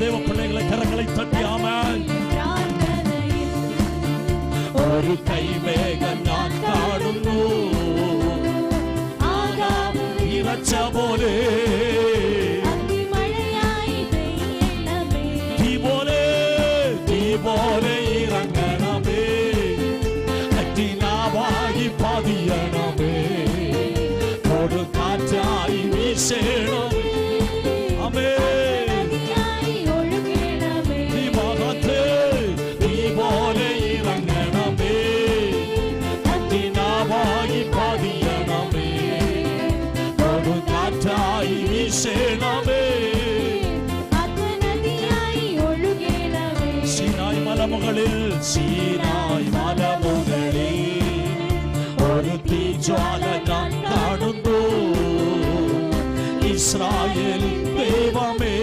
தேவ பிள்ளைகளை கரங்களை தட்டி ஆமான் ஒரு கை வேகம் நான் காணுന്നു ഇറച്ച പോലെ തീ പോലെ തീ പോലെ ഇറങ്ങണമേ അറ്റിനാവായി പതിയണമേ കൊടുക്കാറ്റായി വീശേണം സീനായ് മലമുകളിൽ ഒരു തീജ്വാല ഞാൻ കാണുന്നു ഇസ്രായേൽ ദൈവമേ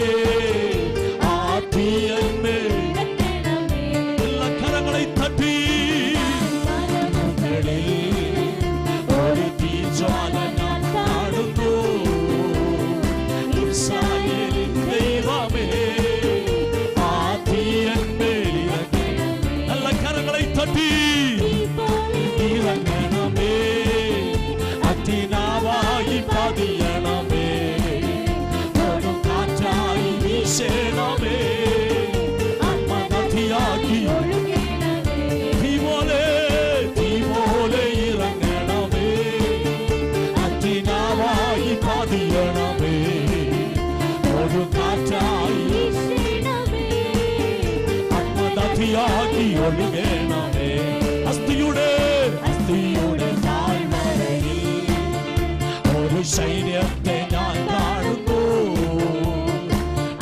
ധൈര്യത്തെ ഞാൻ കാണുന്നു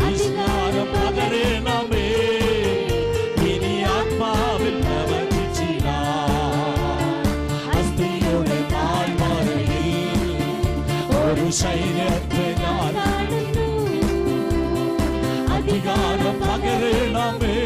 അധികാരം പകരണമേ ഇനി ആത്മാവിൽ പ്രവർത്തിച്ചില്ല അസ്ഥിയുടെ താഴ്മയിൽ ഒരു ശൈര്യത്തെ ഞാൻ അധികാരം പകരണമേ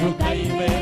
Nunca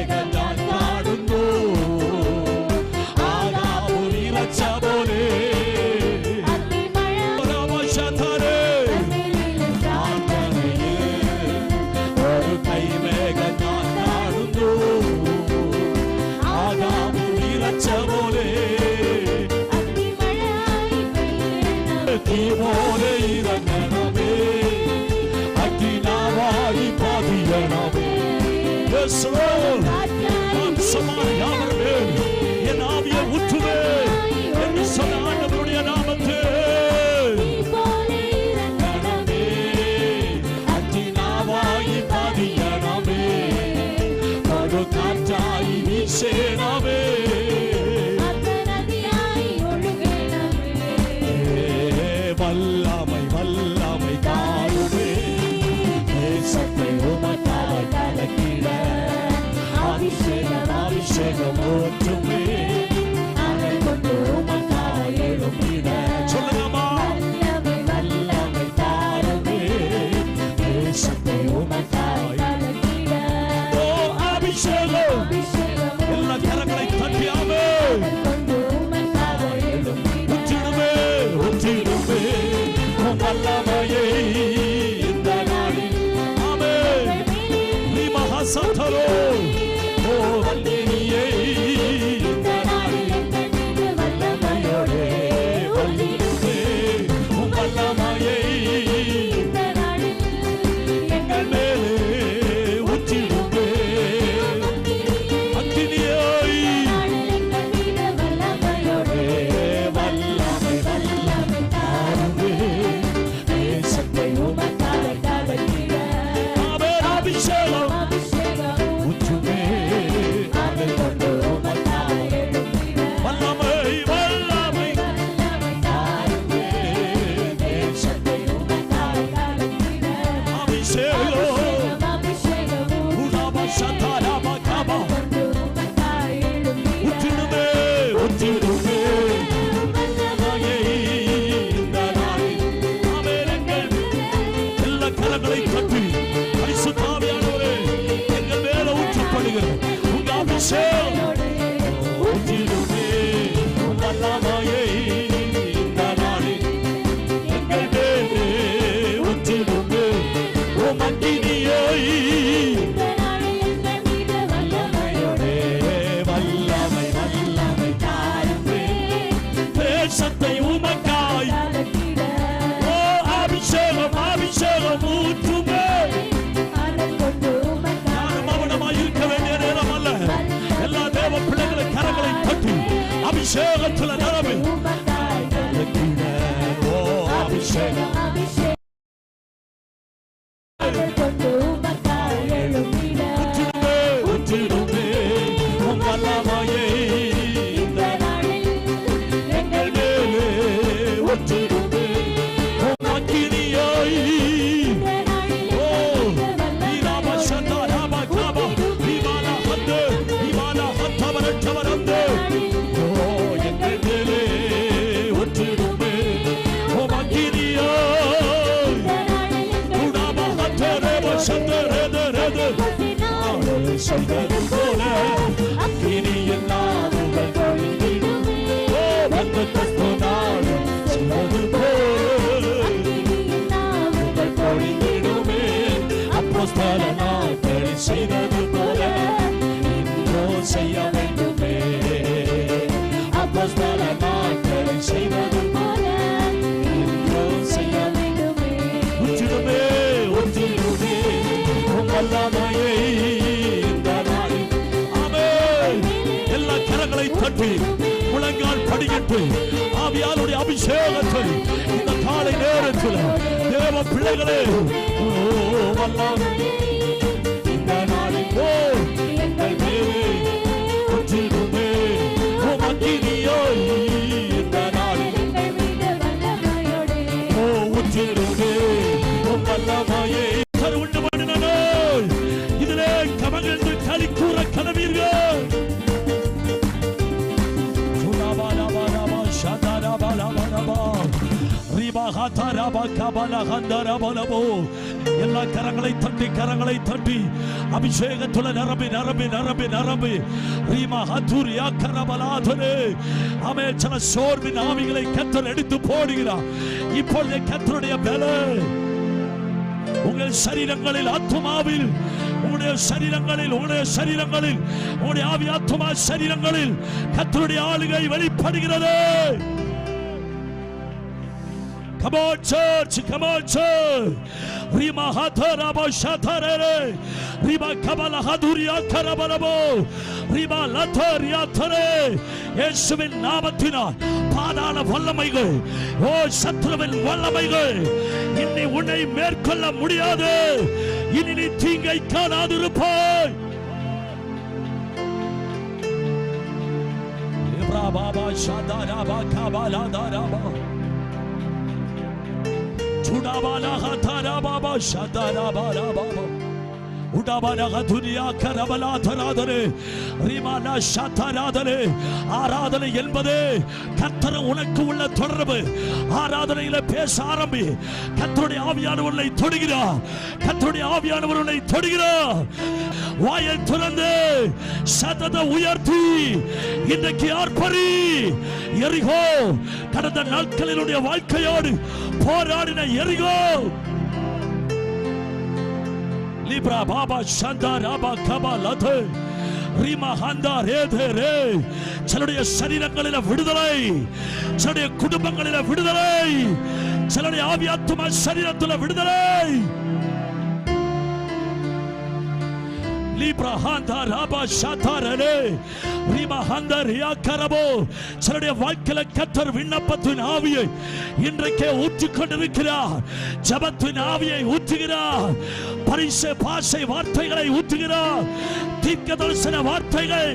do me. சொல்வது போல அக்கினியின் உங்கள் ஓ வந்து தத்தோனாடு செய்தது போல. உங்கள் கழிந்திடுமே அப்போ ஸ்தல நாட்களில் செய்தது போல இன்றோ செய்ய வேண்டுமே. அப்போ அப்போஸ்தல நாட்களில் செய்தது இன்றோ செய்ய வேண்டுமே. உச்சிடுமே உச்சிடுமே உம் முழங்கால் படியிட்டு ஆவியாருடைய அபிஷேகத்தை இந்த காலை நேரத்தில் தேவ பிள்ளைகளே ஓ எல்லா கரங்களை தட்டி கரங்களை தட்டி அபிஷேகத்துல நிரம்பி நிரம்பி நிரம்பி நிரம்பி ரீமா ஹத்துரியா கரபலாதனே அமே சில சோர்வின் ஆவிகளை கத்தல் எடுத்து போடுகிறார் இப்பொழுது கத்தருடைய வேலை உங்கள் சரீரங்களில் ஆத்மாவில் உங்களுடைய சரீரங்களில் உங்களுடைய சரீரங்களில் உங்களுடைய ஆவி ஆத்மா சரீரங்களில் கத்தருடைய ஆளுகை வெளிப்படுகிறது Come on, church. Come on, church. Rima hatara ba shatarere. Rima kabala haduria karabalabo. Rima lataria tare. இயேசுவின் நாமத்தினால் பாதாள வல்லமைகள் ஓ சத்ருவின் வல்லமைகள் இன்னி உன்னை மேற்கொள்ள முடியாது இனி நீ தீங்கை காணாதிருப்பாய் Ebra baba shadara ba Tunabalahata Baba Shadarababa. Bala baba. உடபனக துனியா கரபலாதராதனே ரிமானா சத்தராதனே ஆராதனை என்பது கத்தர் உனக்கு உள்ள தொடர்பு ஆராதனையில பேச ஆரம்பி கத்தருடைய ஆவியானவர்களை தொடுகிறார் கத்தருடைய ஆவியானவர்களை தொடுகிறார் வாயை திறந்து சதத உயர்த்தி இன்றைக்கு ஆர்ப்பரி எரிகோ கடந்த நாட்களினுடைய வாழ்க்கையோடு போராடின எரிகோ Libra Baba Shanda Raba Kaba Lathe Reema ஹாந்தா ரேதே ரே சிலருடைய சரீரங்களில விடுதலை சிலருடைய குடும்பங்களில விடுதலை சிலருடைய ஆவியாத்துமா சரீரத்துல விடுதலை Libra Handa Raba Shatarele Rima Handa Ria Karabo. சிலருடைய வாழ்க்கையில கத்தர் விண்ணப்பத்தின் ஆவியை இன்றைக்கே ஊற்றிக் கொண்டிருக்கிறார் ஜபத்தின் ஆவியை ஊற்றுகிறார் பரிசு பாசை வார்த்தைகளை ஊற்றுகிறார் தீர்க்க தரிசன வார்த்தைகள்